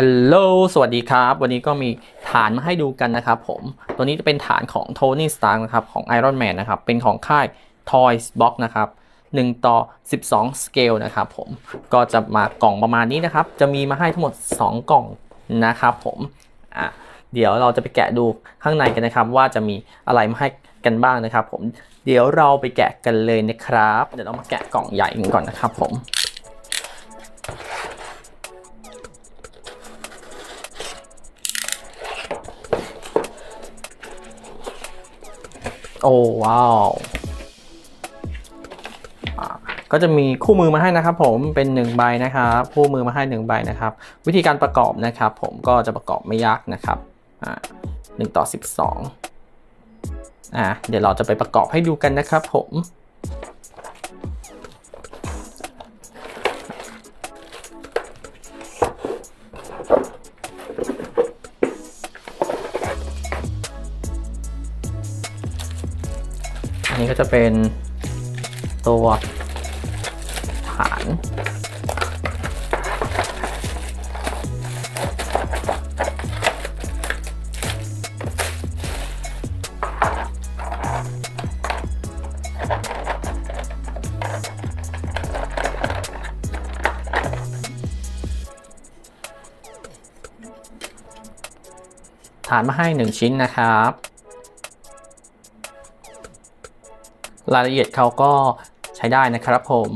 ฮัลโหล สวัสดีครับ วันนี้ก็มีฐานมาให้ดูกันนะครับผม ตัวนี้จะเป็นฐานของโทนี่สตาร์นะครับ ของ Iron Man นะครับ เป็นของค่าย Toys Box นะครับ 1 ต่อ 12 scale นะครับผม ก็จะมากล่องประมาณนี้นะครับ จะมีมาให้ทั้งหมด 2 กล่องนะครับผมอะเดี๋ยวเราจะไปแกะดูข้างในกันนะครับ ว่าจะมีอะไรมาให้กันบ้างนะครับผม เดี๋ยวเราไปแกะกันเลยนะครับ เดี๋ยวเรามาแกะกล่องใหญ่กันก่อนนะครับผม อ้ว้าวก็จะมีคู่มือมาให้นะครับ ผมเป็น1ใบนะครับคู่มือมาให้1ใบนะครับ วิธีการประกอบนะครับ ผมก็จะประกอบไม่ยากนะครับอ่าหนึ่งต่อ 12อ่าเดี๋ยวเราจะไปประกอบให้ดูกันนะครับ ผม นี้ก็จะเป็นตัวฐานฐานมาให้ 1 ชิ้นนะครับ รายละเอียดเขาก็ใช้ได้นะครับผม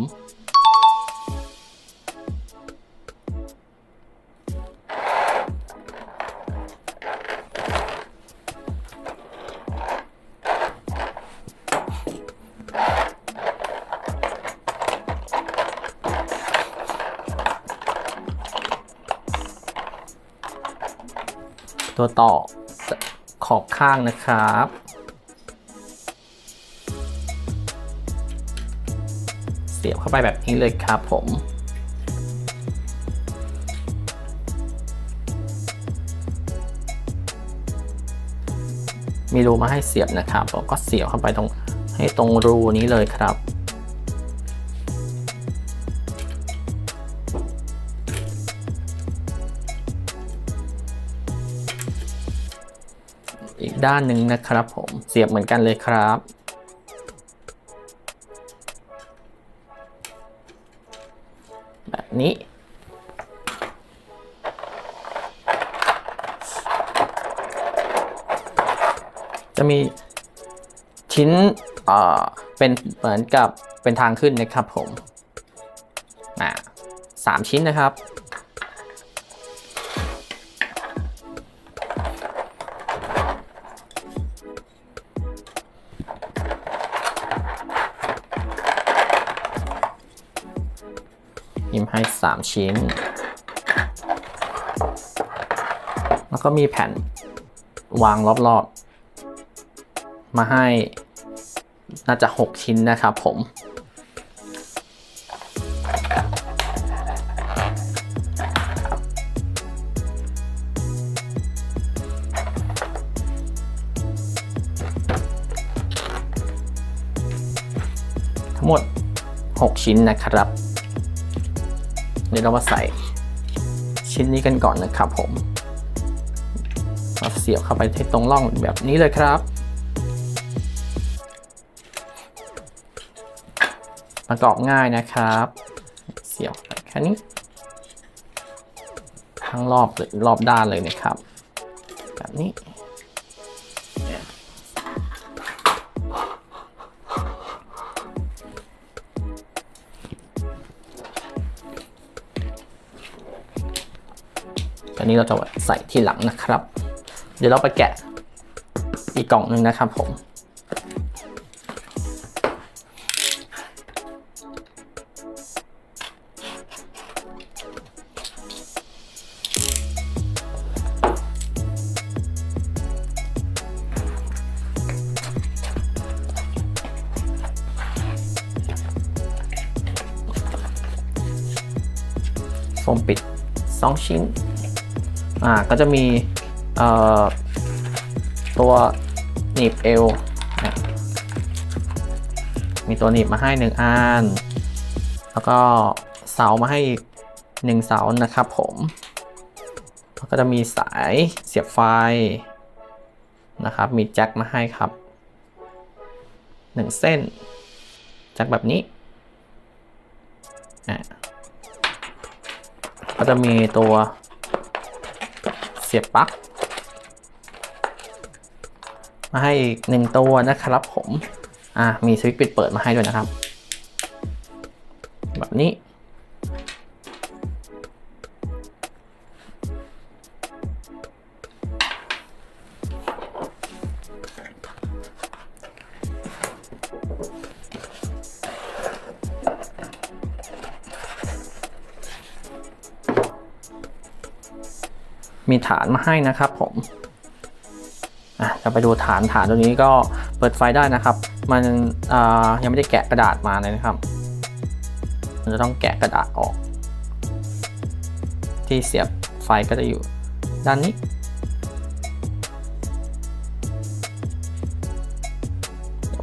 ตัวต่อขอบข้างนะครับ เข้าไปแบบนี้เลยครับผมมีรูมาให้เสียบนะครับแล้วก็เสียบเข้าไปตรงให้ตรงรูนี้เลยครับ อีกด้านหนึ่งนะครับผมเสียบเหมือนกันเลยครับ นี้ จะมีชิ้นเอ่อเป็นเหมือนกับเป็นทางขึ้นนะครับผมสามชิ้นนะครับ พิมพ์ให้ 3 ชิ้น แล้วก็มีแผ่นวางรอบๆ มาให้น่าจะ 6 ชิ้นนะครับผมทั้งหมด 6 ชิ้นนะครับ เดี๋ยวเรามาใส่ชิ้นนี้กันก่อนนะครับผมเราเสียบเข้าไปที่ตรงร่องแบบนี้เลยครับประกอบง่ายนะครับ เสียบแค่นี้ทั้งรอบเลยรอบด้านเลยนะครับ แบบนี้ อันนี้เราจะใส่ที่หลังนะครับ เดี๋ยวเราไปแกะอีกกล่องหนึ่งนะครับผมโฟมปิด 2 ชิ้น อ่าก็จะมีตัวหนีบเอวมีตัวหนีบมาให้1อันแล้วก็เสามาให้อีก1เสานะครับผมก็จะมีสายเสียบไฟนะครับ มีแจ็คมาให้ครับหนึ่งเส้นแจ็คแบบนี้อะก็จะมีตัว สียบปลั๊กมาให้อีกหนึ่งตัวนะครับผม อ่ามีสวิตช์ปิดเปิดมาให้ด้วยนะครับ แบบนี้ มีฐานมาให้นะครับผมจะไปดูฐานฐานตัวนี้ก็เปิดไฟได้นะครับ มันยังไม่ได้แกะกระดาษมาเลยนะครับ มันจะต้องแกะกระดาษออก ที่เสียบไฟก็จะอยู่ด้านนี้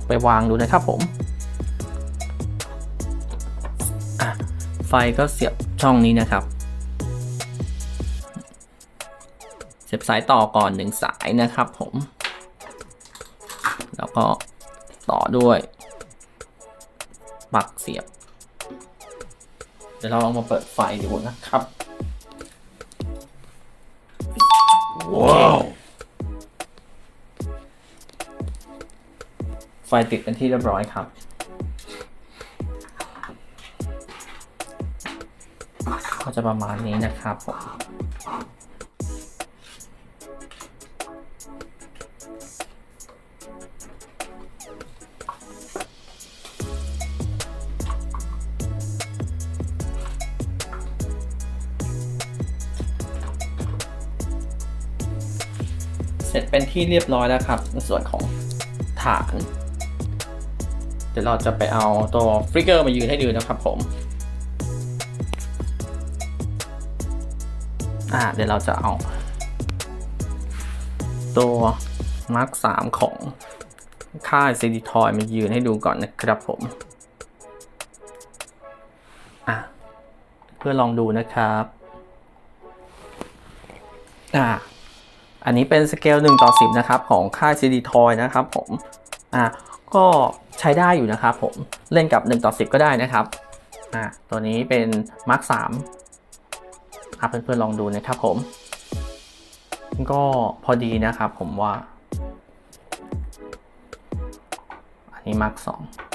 ไปวางดูนะครับผม ไฟก็เสียบช่องนี้นะครับ เสียบสายต่อก่อนหนึ่งสายนะครับผม แล้วก็ต่อด้วยปลั๊กเสียบ เดี๋ยวเราลองมาเปิดไฟดูนะครับ ว้าว ไฟติดเป็นที่เรียบร้อยครับก็จะประมาณนี้นะครับผม เสร็จเป็นที่เรียบร้อยแล้วครับในส่วนของฐาน เดี๋ยวเราจะไปเอาตัวฟลิกเกอร์มายืนให้ดูนะครับผมอ่าเดี๋ยวเราจะเอา ตัวมาร์คสามของค่ายซีดีทอยมายืนให้ดูก่อนนะครับผมอะเพื่อลองดูนะครับ อ่า อันนี้เป็นสเกล1ต่อ 10 นะครับ ของค่าย CD Toy นะครับผมอะก็ใช้ได้อยู่นะครับผมเล่นกับ 1 ต่อ 10 ก็ได้นะครับอะตัวนี้เป็น Mark 3อะเพื่อนๆลองดูนะครับผม ก็พอดีนะครับผมว่า อันนี้ Mark 2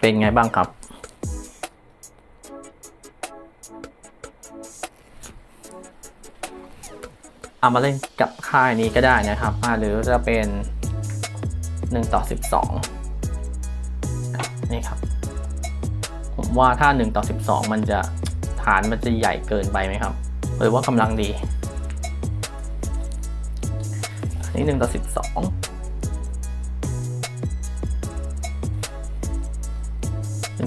เป็นไงบ้างครับ เอามาเล่นกับค่ายนี้ก็ได้นะครับหรือจะเป็น 1 ต่อ 12 นี่ครับ ผมว่าถ้า 1 ต่อ 12 มันจะฐานมันจะใหญ่เกินไปไหมครับ หรือว่ากำลังดี อันนี้ 1 ต่อ 12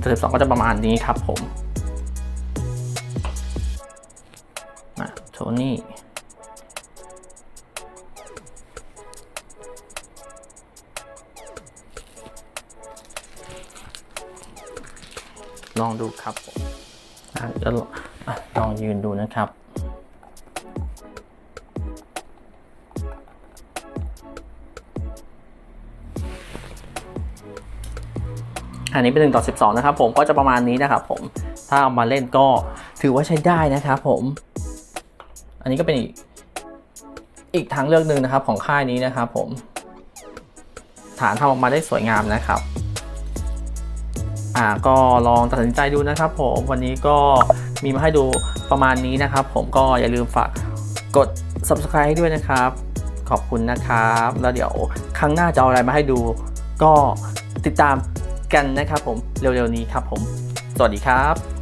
หนึ่งต่อสิบสองก็จะประมาณนี้ครับผมมาโทนี่ลองดูครับผมลองยืนดูนะครับ อันนี้เป็น1ต่อ12 นะครับผมก็จะประมาณนี้นะครับผมถ้าเอามาเล่นก็ถือว่าใช้ได้นะครับผม อันนี้ก็เป็นอีกอีกทางเลือกหนึ่งนะครับของค่ายนี้นะครับผม ฐานทำออกมาได้สวยงามนะครับอ่าก็ลองตัดสินใจดูนะครับผมวันนี้ก็มีมาให้ดูประมาณนี้นะครับผมก็อย่าลืมฝากกด subscribe ให้ด้วยนะครับ ขอบคุณนะครับ แล้วเดี๋ยวครั้งหน้าจะเอาอะไรมาให้ดู ก็ติดตาม กันนะครับผมเร็วๆนี้ครับผม สวัสดีครับ